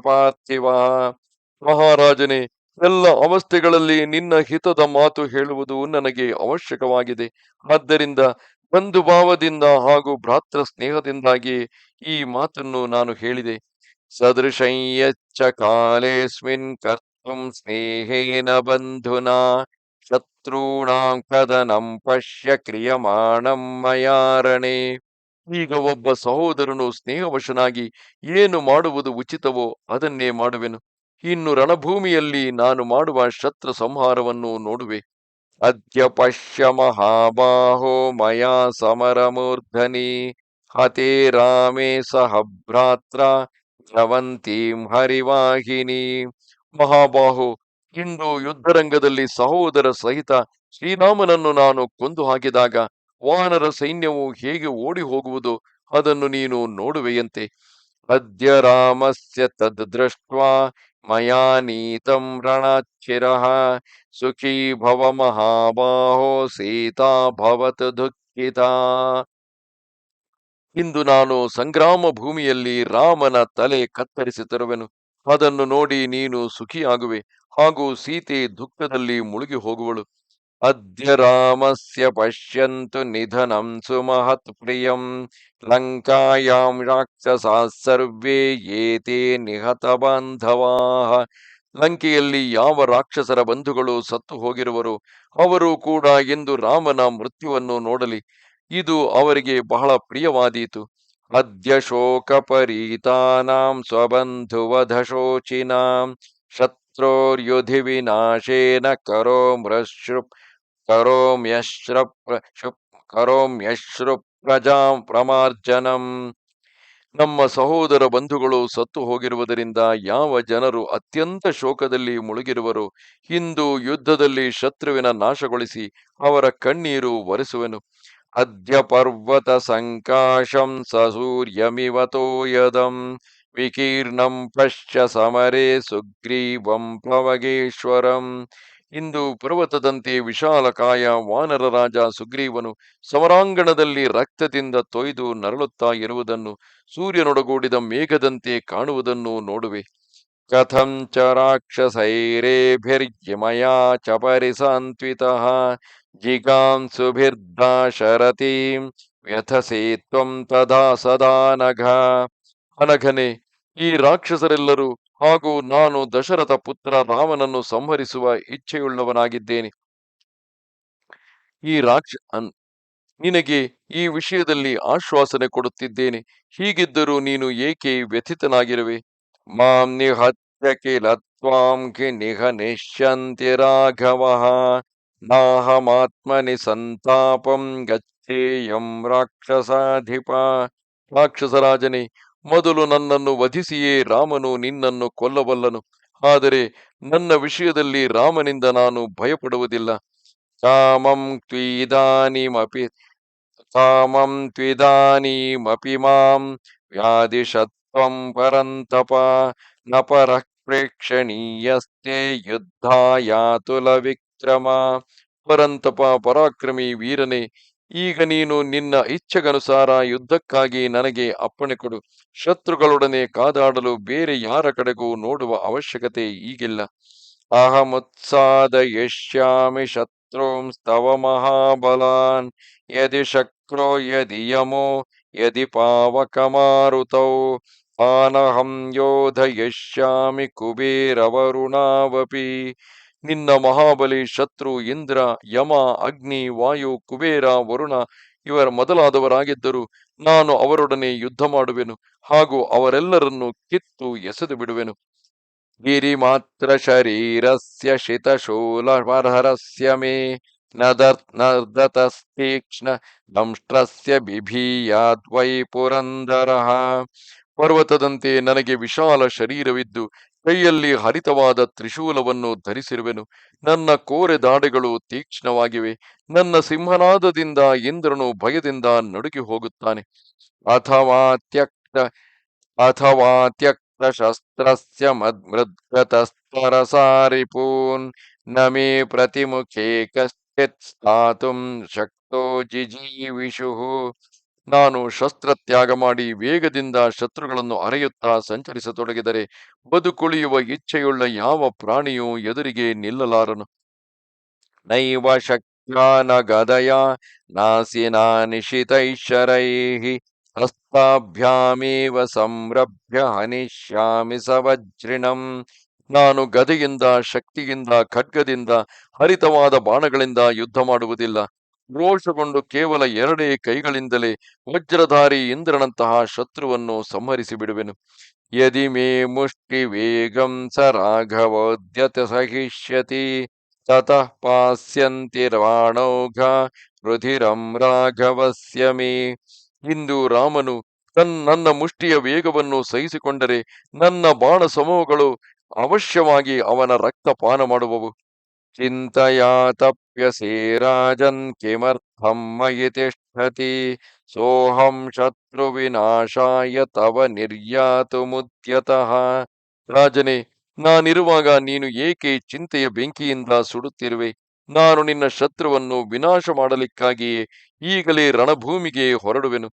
S1: ಪಾರ್ಥಿವ. ಮಹಾರಾಜನೇ, ಎಲ್ಲ ಅವಸ್ಥೆಗಳಲ್ಲಿ ನಿನ್ನ ಹಿತದ ಮಾತು ಹೇಳುವುದು ನನಗೆ ಅವಶ್ಯಕವಾಗಿದೆ. ಆದ್ದರಿಂದ ಬಂಧು ಭಾವದಿಂದ ಹಾಗೂ ಭ್ರಾತೃ ಸ್ನೇಹದಿಂದಾಗಿ ಈ ಮಾತನ್ನು ನಾನು ಹೇಳಿದೆ. ಸದೃಶಯ್ಯಚ್ಚ ಕಾಲೇಸ್ಮಿನ್ ಕರ್ತಂ ಸ್ನೇಹೇನ ಬಂಧುನಾ ಶತ್ರುಣಾಂ ಕದನಂ ಪಶ್ಯ ಕ್ರಿಯಮಾಣಂ ಮಯಾರಣೆ. ಈಗ ಒಬ್ಬ ಸಹೋದರನು ಸ್ನೇಹವಶನಾಗಿ ಏನು ಮಾಡುವುದು ಉಚಿತವೋ ಅದನ್ನೇ ಮಾಡುವೆನು. ಇನ್ನು ರಣಭೂಮಿಯಲ್ಲಿ ನಾನು ಮಾಡುವ ಶತ್ರು ಸಂಹಾರವನ್ನು ನೋಡುವೆ. ಅದ್ಯ ಪಶ್ಯ ಮಹಾಬಾಹೋ ಮಯಾ ಸಮರಮೂರ್ಧನಿ ಹತೇ ರಾಮೇ ಸಹ ಭ್ರಾತ್ರ ಧ್ರವಂತೀಂ ಹರಿವಾಹಿನಿ. ಮಹಾಬಾಹು, ಇಂದು ಯುದ್ಧರಂಗದಲ್ಲಿ ಸಹೋದರ ಸಹಿತ ಶ್ರೀರಾಮನನ್ನು ನಾನು ಕೊಂದು ಹಾಕಿದಾಗ ವಾನರ ಸೈನ್ಯವು ಹೇಗೆ ಓಡಿ ಹೋಗುವುದು ಅದನ್ನು ನೀನು ನೋಡುವೆಯಂತೆ. ಅದ್ಯ ರಾಮಸ್ಯ ತದ್ ದೃಷ್ಟ್ವಾ ಮಯಾ ನೀತಂ ರಣಚ್ಚಿರಃ ಸುಖೀ ಭವ ಮಹಾಬಾಹೋ ಸೀತಾ ಭವತ್ ದುಃಖಿತ. ಇಂದು ನಾನು ಸಂಗ್ರಾಮ ಭೂಮಿಯಲ್ಲಿ ರಾಮನ ತಲೆ ಕತ್ತರಿಸಿ ತರುವೆನು ಅದನ್ನು ನೋಡಿ ನೀನು ಸುಖಿಯಾಗುವೆ ಹಾಗೂ ಸೀತೆ ದುಃಖದಲ್ಲಿ ಮುಳುಗಿ ಹೋಗುವಳು. ಪಶ್ಯಂತು ನಿಧನಂ ಸುಮಹತ್ ಪ್ರಿಯಂ ಲಂಕಾಯಾಂ ರಾಕ್ಷಸಾ ಸರ್ವೇ ಏತೆ ನಿಹತ ಬಾಂಧವಾಃ ಲಂಕೆಯಲ್ಲಿ ಯಾವ ರಾಕ್ಷಸರ ಬಂಧುಗಳು ಸತ್ತು ಹೋಗಿರುವರು, ಅವರು ಕೂಡ ಎಂದು ರಾಮನ ಮೃತ್ಯುವನ್ನು ನೋಡಲಿ. ಇದು ಅವರಿಗೆ ಬಹಳ ಪ್ರಿಯವಾದೀತು. ಅದ್ಯ ಶೋಕಪರೀತಾನಾಂ ಸ್ವಬಂಧುವಧ ಶೋಚಿನಾಂ ಶತ್ರೋರ್ಯುಧಿ ವಿನಾಶೇನ ಕರೋಮ್ರಶ್ರು ಕರೋಮ್ಯಶ್ರ ಕರೋಮ್ಯಶ್ರು ಪ್ರಜಾಂ ಪ್ರಮಾರ್ಜನಂ ನಮ್ಮ ಸಹೋದರ ಬಂಧುಗಳು ಸತ್ತು ಹೋಗಿರುವುದರಿಂದ ಯಾವ ಜನರು ಅತ್ಯಂತ ಶೋಕದಲ್ಲಿ ಮುಳುಗಿರುವರು, ಹಿಂದು ಯುದ್ಧದಲ್ಲಿ ಶತ್ರುವಿನ ನಾಶಗೊಳಿಸಿ ಅವರ ಕಣ್ಣೀರು ಒರೆಸುವೆನು. ಅದ್ಯ ಪರ್ವತ ಸಂಕಾಶಂ ಸಸೂರ್ಯಮಿವತೋಯದಂ ವಿಕೀರ್ಣಂ ಪಶ್ಯ ಸಮರೇ ಸುಗ್ರೀವಂ ಪ್ಲವಗೇಶ್ವರಂ ಇಂದು ಪರ್ವತದಂತೆ ವಿಶಾಲಕಾಯ ವಾನರ ರಾಜ ಸುಗ್ರೀವನು ಸಮರಾಂಗಣದಲ್ಲಿ ರಕ್ತದಿಂದ ತೊಯ್ದು ನರಳುತ್ತಾ ಇರುವುದನ್ನು ಸೂರ್ಯನೊಡಗೂಡಿದ ಮೇಘದಂತೆ ಕಾಣುವುದನ್ನು ನೋಡುವೆ. ಕಥಂ ಚ ರಾಕ್ಷಸೈರೇಭಿರ್ಯಮಯಾ ಚ ಪರಿಸಾನ್ವಿತಃ ಜಿಗಾಂಸುಭಿರ್ದಾಶರತೀಂ ವ್ಯಥಸೆ ತ್ವಂ ತದಾ ಸದಾ ನಘ. ಅನಘನೆ ಈ ರಾಕ್ಷಸರೆಲ್ಲರೂ ಹಾಗೂ ನಾನು ದಶರಥ ಪುತ್ರ ರಾಮನನ್ನು ಸಂಹರಿಸುವ ಇಚ್ಛೆಯುಳ್ಳವನಾಗಿದ್ದೇನೆ. ಈ ರಾಕ್ಷ ನಿನಗೆ ಈ ವಿಷಯದಲ್ಲಿ ಆಶ್ವಾಸನೆ ಕೊಡುತ್ತಿದ್ದೇನೆ. ಹೀಗಿದ್ದರೂ ನೀನು ಏಕೆ ವ್ಯಥಿತನಾಗಿರುವೆ? ಮಾಂ ನಿಹತ್ಯ ಕಿಲ ನಿಹ ನಿಶ್ಯಂತಿ ರಾಘವ. ನಾಹಮಾತ್ಮನಿ ಸಂತಾಪಂ ಗಚ್ಚೇಯಂ ರಾಕ್ಷಸಾಧಿಪ. ರಾಕ್ಷಸರಾಜನೇ ಮೊದಲು ನನ್ನನ್ನು ವಧಿಸಿಯೇ ರಾಮನು ನಿನ್ನನ್ನು ಕೊಲ್ಲಬಲ್ಲನು. ಆದರೆ ನನ್ನ ವಿಷಯದಲ್ಲಿ ರಾಮನಿಂದ ನಾನು ಭಯಪಡುವುದಿಲ್ಲ. ಕಾಮಂ ತ್ವಿದಾನಿಮಪಿ ಕಾಮಂ ತ್ವಿದಾನೀಮಪಿ ಮಾಂ ವ್ಯಾಧಿಷತ್ವಂ ಪರಂತಪ ನ ಪರಃ ಪ್ರೇಕ್ಷಣೀಯಸ್ತೆ ಯುದ್ಧಾಯಾತುಲ ವಿಕ್ರಮ ಪರಂತಪ ಪರಾಕ್ರಮಿ ವೀರನೇ ಈಗ ನೀನು ನಿನ್ನ ಇಚ್ಛೆಗನುಸಾರ ಯುದ್ಧಕ್ಕಾಗಿ ನನಗೆ ಅಪ್ಪಣೆ ಕೊಡು. ಶತ್ರುಗಳೊಡನೆ ಕಾದಾಡಲು ಬೇರೆ ಯಾರ ಕಡೆಗೂ ನೋಡುವ ಅವಶ್ಯಕತೆ ಈಗಿಲ್ಲ. ಶತ್ರೋಂ ಸ್ತವ ಮಹಾಬಲಾನ್. ಯದಿ ಶಕ್ರೋ ಯದಿ ಯಮೋ, ಯದಿ ಪಾವಕಮಾರುತೌ. ಆನಹಂ ಯೋಧಯಿಷ್ಯಾಮಿ ಕುಬೇರವರುಣಾವಪಿ. ನಿನ್ನ ಮಹಾಬಲಿ ಶತ್ರು ಇಂದ್ರ, ಯಮ, ಅಗ್ನಿ, ವಾಯು, ಕುಬೇರ, ವರುಣ ಇವರ ಮೊದಲಾದವರಾಗಿದ್ದರು ನಾನು ಅವರೊಡನೆ ಯುದ್ಧ ಮಾಡುವೆನು ಹಾಗೂ ಅವರೆಲ್ಲರನ್ನು ಕಿತ್ತು ಎಸೆದು ಬಿಡುವೆನು. ಗಿರಿಮಾತ್ರ ಶರೀರಸ್ಯ ಶಿತಶೂಲ ಮೇ ನದರ್ ನರ್ದತಸ್ತೀಕ್ಷ್ಣ ದಂಷ್ಟ್ರಸ್ಯ ಬಿಭೀಯಾದ್ವೈ ಪುರಂದರಃ. ಪರ್ವತದಂತೆ ನನಗೆ ವಿಶಾಲ ಶರೀರವಿದ್ದು ಕೈಯಲ್ಲಿ ಹರಿತವಾದ ತ್ರಿಶೂಲವನ್ನು ಧರಿಸಿರುವೆನು. ನನ್ನ ಕೋರೆ ದಾಡೆಗಳು ತೀಕ್ಷ್ಣವಾಗಿವೆ. ನನ್ನ ಸಿಂಹನಾದದಿಂದ ಇಂದ್ರನು ಭಯದಿಂದ ನಡುಗಿ ಹೋಗುತ್ತಾನೆ. ಅಥವಾ ತ್ಯಕ್ತ ಅಥವಾ ತ್ಯಕ್ತ ಶಸ್ತ್ರಸ್ಯ ಮದ್ಮೃದ್ಗತಸ್ತರಸಾರಿಪೂನ್ ಸಾರಿಪೂನ್ ಮೇ ಪ್ರತಿಮುಖೇ ಕಶ್ಚಿತ್ ಸ್ಥಾತುಂ ಶಕ್ತೋ ಜಿಜೀವಿಷುಃ ನಾನು ಶಸ್ತ್ರ ತ್ಯಾಗ ಮಾಡಿ ವೇಗದಿಂದ ಶತ್ರುಗಳನ್ನು ಅರೆಯುತ್ತಾ ಸಂಚರಿಸತೊಡಗಿದರೆ ಬದುಕುಳಿಯುವ ಇಚ್ಛೆಯುಳ್ಳ ಯಾವ ಪ್ರಾಣಿಯೂ ಎದುರಿಗೆ ನಿಲ್ಲಲಾರನು. ನೈವ ಶಕ್ಯಾನ ಗದಯ, ನಾಸಿನಾ ನಿಶಿತೈಶ್ವರೈಃ ಹಸ್ತಾಭ್ಯಾಮೇವ ಸಂರಭ್ಯ ಹನಿಷ್ಯಾಮಿ ಸವಜ್ರಿಣಂ. ನಾನು ಗದೆಯಿಂದ, ಶಕ್ತಿಯಿಂದ, ಖಡ್ಗದಿಂದ, ಹರಿತವಾದ ಬಾಣಗಳಿಂದ ಯುದ್ಧ ಮಾಡುವುದಿಲ್ಲ. ರೋಷಗೊಂಡು ಕೇವಲ ಎರಡೇ ಕೈಗಳಿಂದಲೇ ವಜ್ರಧಾರಿ ಇಂದ್ರನಂತಹ ಶತ್ರುವನ್ನು ಸಂಹರಿಸಿ ಬಿಡುವೆನು ಯದಿ ಮೇ ಮುಷ್ಟಿ ವೇಗಂ ಸ ರಾಘವೋದ್ಯತ ಸಹಿಷ್ಯತಿ, ತತಃ ಪಾಸ್ಯಂತಿ ರಾಣೌಘ ರುಧಿರಂ ರಾಘವಸ್ಯ ಇಂದು ರಾಮನು ತನ್ ನನ್ನ ಮುಷ್ಟಿಯ ವೇಗವನ್ನು ಸಹಿಸಿಕೊಂಡರೆ ನನ್ನ ಬಾಣ ಸಮೂಹಗಳು ಅವಶ್ಯವಾಗಿ ಅವನ ರಕ್ತ ಪಾನ ಮಾಡುವವು. ಚಿಂತೆಯಾ ತಪ್ಯಸೇ ರಾಜನ್ ಮಯಿ ತಿಷ್ಠತಿ ಸೋಹಂ ಶತ್ರುವಿನಾಶಾಯ ತವ ನಿರ್ಯಾತು ಮುದ್ಯತಃ ರಾಜನೇ ನಾನಿರುವಾಗ ನೀನು ಏಕೆ ಚಿಂತೆಯ ಬೆಂಕಿಯಿಂದ ಸುಡುತ್ತಿರುವೆ. ನಾನು ನಿನ್ನ ಶತ್ರುವನ್ನು ವಿನಾಶ ಮಾಡಲಿಕ್ಕಾಗಿಯೇ ಈಗಲೇ ರಣಭೂಮಿಗೆ ಹೊರಡುವೆನು.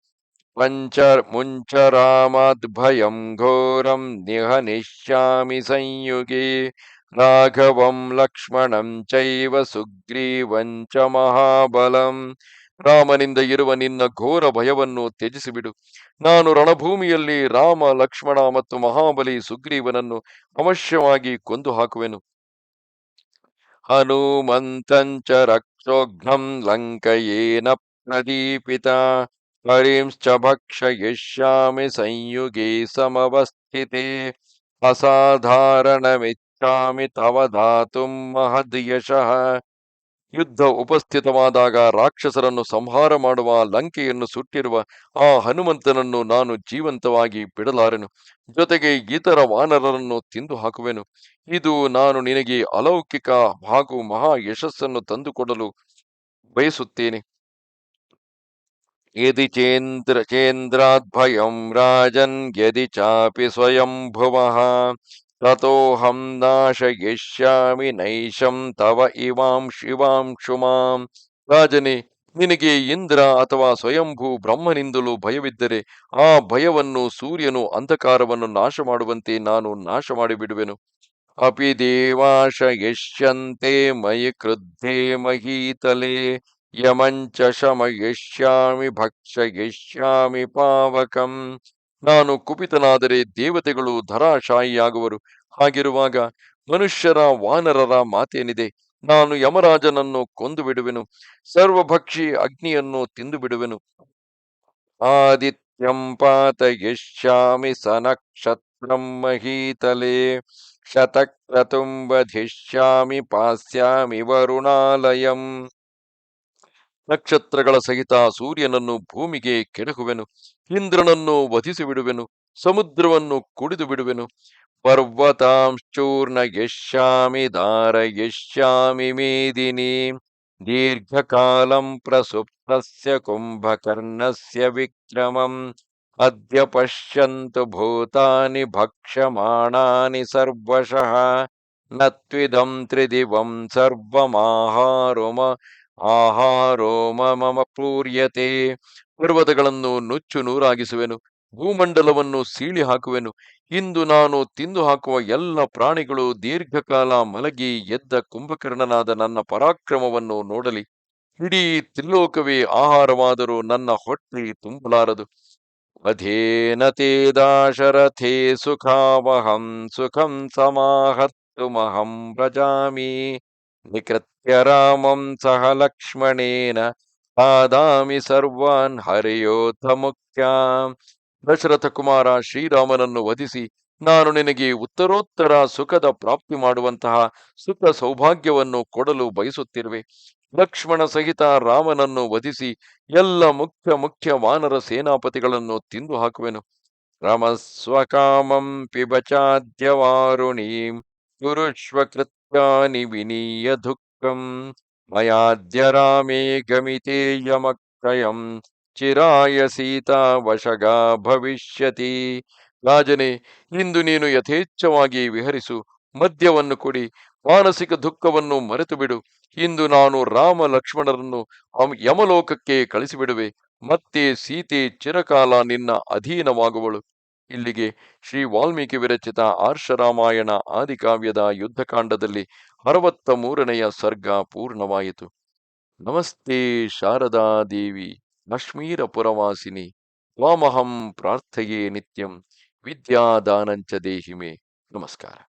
S1: ಪಂಚ ಮುಂಚರಾಮದ್ಭಯಂ ಘೋರಂ ನಿಹ ನಿಶ್ಯಾಮಿ ಸಂಯುಗೆ. ರಾಘವಂ ಲಕ್ಷ್ಮಣಂ ಚೈವ ಸುಗ್ರೀವಂಚ ಮಹಾಬಲಂ ರಾಮನಿಂದ ಇರುವ ನಿನ್ನ ಘೋರ ಭಯವನ್ನು ತ್ಯಜಿಸಿಬಿಡು। ನಾನು ರಣಭೂಮಿಯಲ್ಲಿ ರಾಮ, ಲಕ್ಷ್ಮಣ ಮತ್ತು ಮಹಾಬಲಿ ಸುಗ್ರೀವನನ್ನು ಅವಶ್ಯವಾಗಿ ಕೊಂದು ಹಾಕುವೆನು ಹನುಮಂತಂಚ ರಕ್ಷೋಘ್ನಂ ಲಂಕಯೇನ ಪ್ರದೀಪಿತ। ಹರಿಂಶ್ಚ ಭಕ್ಷಯಿಷ್ಯಾಮಿ ಸಂಯುಗೆ ಸಮವಸ್ಥಿತೆ। ಅಸಾಧಾರಣಮಿಚ್ಛಾಮಿ ತವ ಧಾತು ಮಹದ್ಯಶಃ ಯುದ್ಧ ಉಪಸ್ಥಿತವಾದಾಗ ರಾಕ್ಷಸರನ್ನು ಸಂಹಾರ ಮಾಡುವ ಲಂಕೆಯನ್ನು ಸುಟ್ಟಿರುವ ಆ ಹನುಮಂತನನ್ನು ನಾನು ಜೀವಂತವಾಗಿ ಬಿಡಲಾರೆನು. ಜೊತೆಗೆ ಇತರ ವಾನರರನ್ನು ತಿಂದು ಹಾಕುವೆನು. ಇದು ನಾನು ನಿನಗೆ ಅಲೌಕಿಕ ಹಾಗೂ ಮಹಾ ಯಶಸ್ಸನ್ನು ತಂದುಕೊಡಲು ಬಯಸುತ್ತೇನೆ. ಯದಿ ಚೇಂದ್ರ ಚೇಂದ್ರಾದ್ಭಯಂ ರಾಜನ್ ಯದಿ ಚಾಪಿ ಸ್ವಯಂಭುವಃ. ತತೋಹಂ ನಾಶಯಿಷ್ಯಾಮಿ ನೈಶಂ ತವ ಇವಾಂ ಶಿವಾಂಶುಮಾಂ ರಾಜನೇ ನಿನಗೆ ಇಂದ್ರ ಅಥವಾ ಸ್ವಯಂಭೂ ಬ್ರಹ್ಮನಿಂದಲೂ ಭಯವಿದ್ದರೆ ಆ ಭಯವನ್ನು, ಸೂರ್ಯನು, ಅಂಧಕಾರವನ್ನು ನಾಶ ಮಾಡುವಂತೆ ನಾನು ನಾಶ ಮಾಡಿಬಿಡುವೆನು। ಅಪಿ ದೇವಾಶ ಯಶ್ಯಂತೆ ಮಯಿ ಕೃದ್ಧೆ ಮಹೀತಲೆ, ಯಮಂಚ ಶಮಯಿಷ್ಯಾಮಿ ಭಕ್ಷಯಿಷ್ಯಾಮಿ ಪಾವಕಂ। ನಾನು ಕುಪಿತನಾದರೆ ದೇವತೆಗಳು ಧರಾಶಾಯಿಯಾಗುವರು. ಹಾಗಿರುವಾಗ ಮನುಷ್ಯರ ವಾನರರ ಮಾತೇನಿದೆ. ನಾನು ಯಮರಾಜನನ್ನು ಕೊಂದು ಬಿಡುವೆನು ಸರ್ವಭಕ್ಷಿ ಅಗ್ನಿಯನ್ನು ತಿಂದು ಬಿಡುವೆನು ಆದಿತ್ಯಂ ಪಾತಯಿಷ್ಯಾಮಿ ಸ ನಕ್ಷತ್ರಂ ಮಹೀತಲೆ. ಶತಕ್ರತುಂಬಧಿಷ್ಯಾಮಿ ಪಾಸ್ಯಾಮಿ ವರುಣಾಲಯಂ. ನಕ್ಷತ್ರಗಳ ಸಹಿತ ಸೂರ್ಯನನ್ನು ಭೂಮಿಗೆ ಕೆಡಹುವೆನು. ಇಂದ್ರನನ್ನು ವಧಿಸಿ ಬಿಡುವೆನು ಸಮುದ್ರವನ್ನು ಕುಡಿದು ಬಿಡುವೆನು ಪರ್ವತಾಂಶ್ಚೂರ್ಣ ಯಶ್ಯಾಮಿ ದಾರ ಯಶ್ಯಾಮಿ ಮೇದಿನಿ, ದೀರ್ಘಕಾಲಂ ಪ್ರಸುಪ್ತಸ್ಯ ಕುಂಭಕರ್ಣಸ್ಯ ವಿಕ್ರಮಂ. ಅದ್ಯ ಪಶ್ಯಂತು ಭೂತಾನಿ ಭಕ್ಷ್ಯಮಾಣಾನಿ ಸರ್ವಶಃ, ನತ್ವಿದಂ ತ್ವಿದಂ ತ್ರಿದಿವಂ ಸರ್ವಮಾಹಾರೋಮ ಆಹಾರೋಮ ಮಮ ಪೂರ್ಯತೆ. ಪರ್ವತಗಳನ್ನು ನುಚ್ಚು ನೂರಾಗಿಸುವೆನು, ಭೂಮಂಡಲವನ್ನು ಸೀಳಿ ಹಾಕುವೆನು ಇಂದು ನಾನು ತಿಂದು ಹಾಕುವ ಎಲ್ಲ ಪ್ರಾಣಿಗಳು ದೀರ್ಘಕಾಲ ಮಲಗಿ ಎದ್ದ ಕುಂಭಕರ್ಣನಾದ ನನ್ನ ಪರಾಕ್ರಮವನ್ನು ನೋಡಲಿ. ಇಡೀ ತ್ರಿಲೋಕವೇ ಆಹಾರವಾದರೂ ನನ್ನ ಹೊಟ್ಟೆ ತುಂಬಲಾರದು. ಅಧೇನ ತೇ ದಾಶರಥೇ ಸುಖಾವಹಂ ಸುಖಂ ಸಮಾಹರ್ತುಮಹಂ ಪ್ರಜಾಮಿ ನಿಕೃತ್ಯ ರಾಮಂ ಸಹ ಲಕ್ಷ್ಮಣೇನ ಪಾದಾಮಿ ಸರ್ವಾನ್ ಹರಿಯೋಥ ಮುಖ್ಯ ದಶರಥ ಕುಮಾರ ಶ್ರೀರಾಮನನ್ನು ವಧಿಸಿ, ನಾನು ನಿನಗೆ ಉತ್ತರೋತ್ತರ ಸುಖದ ಪ್ರಾಪ್ತಿ ಮಾಡುವಂತಹ ಸುಖ ಸೌಭಾಗ್ಯವನ್ನು ಕೊಡಲು ಬಯಸುತ್ತಿರುವೆ. ಲಕ್ಷ್ಮಣ ಸಹಿತ ರಾಮನನ್ನು ವಧಿಸಿ, ಎಲ್ಲ ಮುಖ್ಯ ಮುಖ್ಯ ವಾನರ ಸೇನಾಪತಿಗಳನ್ನು ತಿಂದು ಹಾಕುವೆನು. ರಮಸ್ವಕಾಮಂ ಪಿಬಚಾದ್ಯವಾರುಣೀಂ ಕುರುಷ್ವ ಕೃತ್ಯಾನಿ ವಿನೀಯ ದುಃಖಂ. ಮಯಾದ್ಯ ರಾಮೇ ಯಮಕ್ಷಯಂ ಚಿರಾಯ ಸೀತಾ ವಶಗ ಭವಿಷ್ಯತಿ ರಾಜನೇ ಇಂದು ನೀನು ಯಥೇಚ್ಛವಾಗಿ ವಿಹರಿಸು, ಮದ್ಯವನ್ನು ಕೊಡಿ, ಮಾನಸಿಕ ದುಃಖವನ್ನು ಮರೆತು ಬಿಡು ಇಂದು ನಾನು ರಾಮ ಲಕ್ಷ್ಮಣರನ್ನು ಯಮಲೋಕಕ್ಕೆ ಕಳಿಸಿಬಿಡುವೆ. ಮತ್ತೆ ಸೀತೆ ಚಿರಕಾಲ ನಿನ್ನ ಅಧೀನವಾಗುವಳು. ಇಲ್ಲಿಗೆ ಶ್ರೀ ವಾಲ್ಮೀಕಿ ವಿರಚಿತ ಆರ್ಷರಾಮಾಯಣ ಆದಿಕಾವ್ಯದ ಯುದ್ಧಕಾಂಡದಲ್ಲಿ ಅರವತ್ತ ಮೂರನೆಯ ಸರ್ಗ ಪೂರ್ಣವಾಯಿತು. ನಮಸ್ತೆ ಶಾರದಾ ದೇವಿ ಕಾಶ್ಮೀರ ಪುರವಾಸಿನಿ ತ್ವಾಮಹಂ ಪ್ರಾರ್ಥಯೇ ನಿತ್ಯಂ, ವಿದ್ಯಾದಾನಂಚ ದೇಹಿಮೆ. ನಮಸ್ಕಾರ.